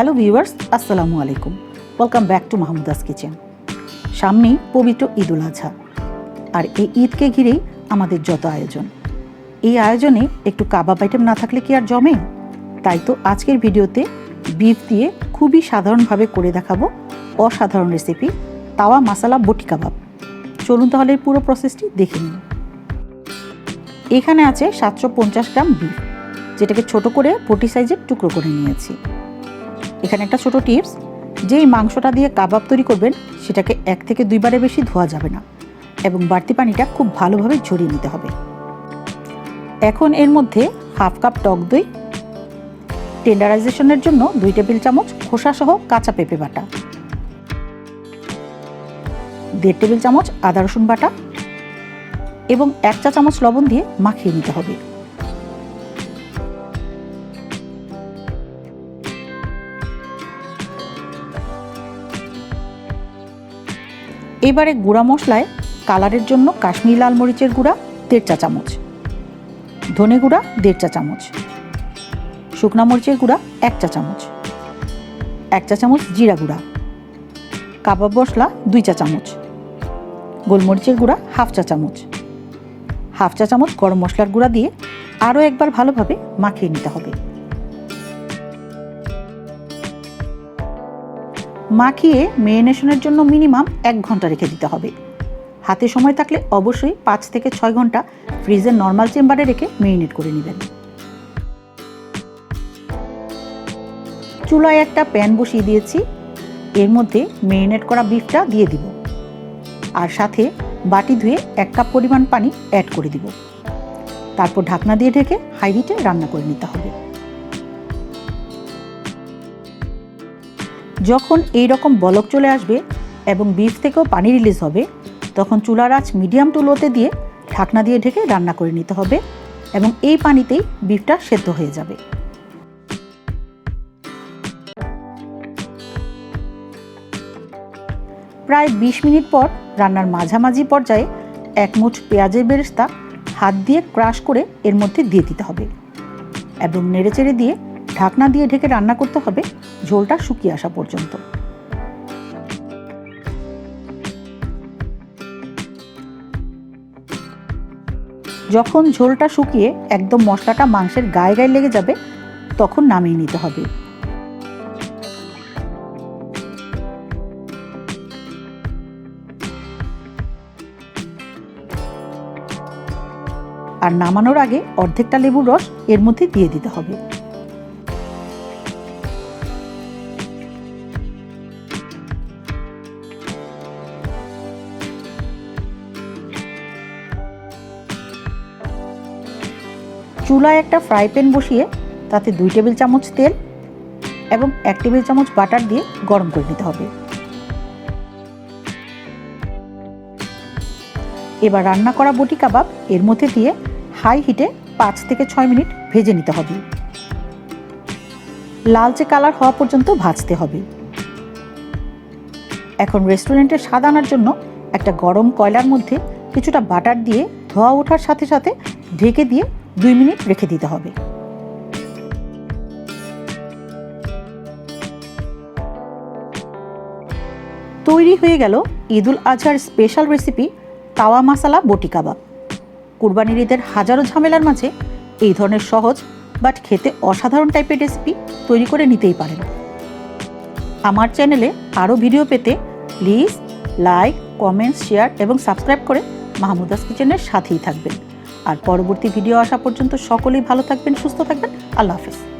Hello viewers, আসসালামু আলাইকুম। Welcome back to Mahmuda's kitchen সামনেই পবিত্র ঈদুল আজহা। আর এই ঈদকে ঘিরেই আমাদের যত আয়োজন। এই আয়োজনে একটু কাবাব আইটেম না থাকলে কি আর জমে? তাই তো আজকের ভিডিওতে বিফ দিয়ে খুবই সাধারণভাবে করে দেখাবো অসাধারণ রেসিপি তাওয়া মাসালা বটি কাবাব। চলুন তাহলে পুরো প্রসেসটি দেখে নিন এখানে আছে সাতশো পঞ্চাশ গ্রাম বিফ যেটাকে ছোট করে পটি সাইজের টুকরো করে নিয়েছি। এখানে একটা ছোট টিপস, যেই মাংসটা দিয়ে কাবাব তৈরি করবেন, সেটাকে এক থেকে দুইবারে বেশি ধোয়া যাবে না এবং বাড়তি পানিটা খুব ভালোভাবে ঝরিয়ে নিতে হবে। এখন এর মধ্যে হাফ কাপ টক দই, টেন্ডারাইজেশনের জন্য দুই টেবিল চামচ খোসা সহ কাঁচা পেঁপে বাটা, দেড় টেবিল চামচ আদা রসুন বাটা এবং এক চা চামচ লবণ দিয়ে মাখিয়ে নিতে হবে। এবারে গুঁড়া মশলায় কালারের জন্য কাশ্মীরি লাল মরিচের গুঁড়া, দেড় চা চামচ। ধনে গুঁড়া, দেড় চা চামচ। শুকনা মরিচের গুঁড়া, এক চা চামচ। এক চা চামচ জিরা গুঁড়া। কাবাব মশলা, দুই চা চামচ। গোলমরিচের গুঁড়া, হাফ চা চামচ। হাফ চা চামচ গরম মশলার গুঁড়া দিয়ে আরও একবার ভালোভাবে মাখিয়ে নিতে হবে। মাখিয়ে মেরিনেশনের জন্য মিনিমাম এক ঘণ্টা রেখে দিতে হবে। হাতে সময় থাকলে অবশ্যই পাঁচ থেকে ছয় ঘণ্টা ফ্রিজের নর্মাল চেম্বারে রেখে মেরিনেট করে নেবেন। চুলায় একটা প্যান বসিয়ে দিয়েছি। এর মধ্যে মেরিনেট করা বিফটা দিয়ে দিব। আর সাথে বাটি ধুয়ে এক কাপ পরিমাণ পানি অ্যাড করে দিব। তারপর ঢাকনা দিয়ে ঢেকে হাই হিটে রান্না করে নিতে হবে। যখন এই রকম বলক চলে আসবে এবং বিফ থেকেও পানি রিলিজ হবে, তখন চুলার আঁচ মিডিয়াম টু লোতে দিয়ে ঢাকনা দিয়ে ঢেকে রান্না করে নিতে হবে এবং এই পানিতেই বিফটা সেদ্ধ হয়ে যাবে। প্রায় বিশ মিনিট পর রান্নার মাঝামাঝি পর্যায়ে এক মুঠ পেঁয়াজের বেরেস্তা হাত দিয়ে ক্রাশ করে এর মধ্যে দিয়ে দিতে হবে এবং নেড়েচেড়ে দিয়ে ঢাকনা দিয়ে ঢেকে রান্না করতে হবে, ঝোলটা শুকিয়ে আসা পর্যন্ত। যখন ঝোলটা শুকিয়ে একদম মশলাটা মাংসের গায়ে গায়ে লেগে যাবে, তখন নামিয়ে নিতে হবে। আর নামানোর আগে অর্ধেকটা লেবুর রস এর মধ্যে দিয়ে দিতে হবে। চুলায় একটা ফ্রাই প্যান বসিয়ে তাতে দুই টেবিল চামচ তেল এবং এক টেবিল চামচ বাটার দিয়ে গরম করে নিতে হবে। এবার রান্না করা বটি কাবাব এর মধ্যে দিয়ে হাই হিটে পাঁচ থেকে ছয় মিনিট ভেজে নিতে হবে। লালচে কালার হওয়া পর্যন্ত ভাজতে হবে। এখন রেস্টুরেন্টের স্বাদ আনার জন্য একটা গরম কয়লার মধ্যে কিছুটা বাটার দিয়ে ধোয়া ওঠার সাথে সাথে ঢেকে দিয়ে দুই মিনিট রেখে দিতে হবে। তৈরি হয়ে গেল ঈদুল আজহার স্পেশাল রেসিপি তাওয়া মাসালা বটি কাবাব। কুরবানির ঈদের হাজারো ঝামেলার মাঝে এই ধরনের সহজ বাট খেতে অসাধারণ টাইপের রেসিপি তৈরি করে নিতেই পারেন। আমার চ্যানেলে আরও ভিডিও পেতে প্লিজ লাইক কমেন্টস শেয়ার এবং সাবস্ক্রাইব করে মাহমুদাস কিচেনের সাথেই থাকবেন। আর পরবর্তী ভিডিও আসা পর্যন্ত সকলেই ভালো থাকবেন সুস্থ থাকবেন। আল্লাহ হাফিজ।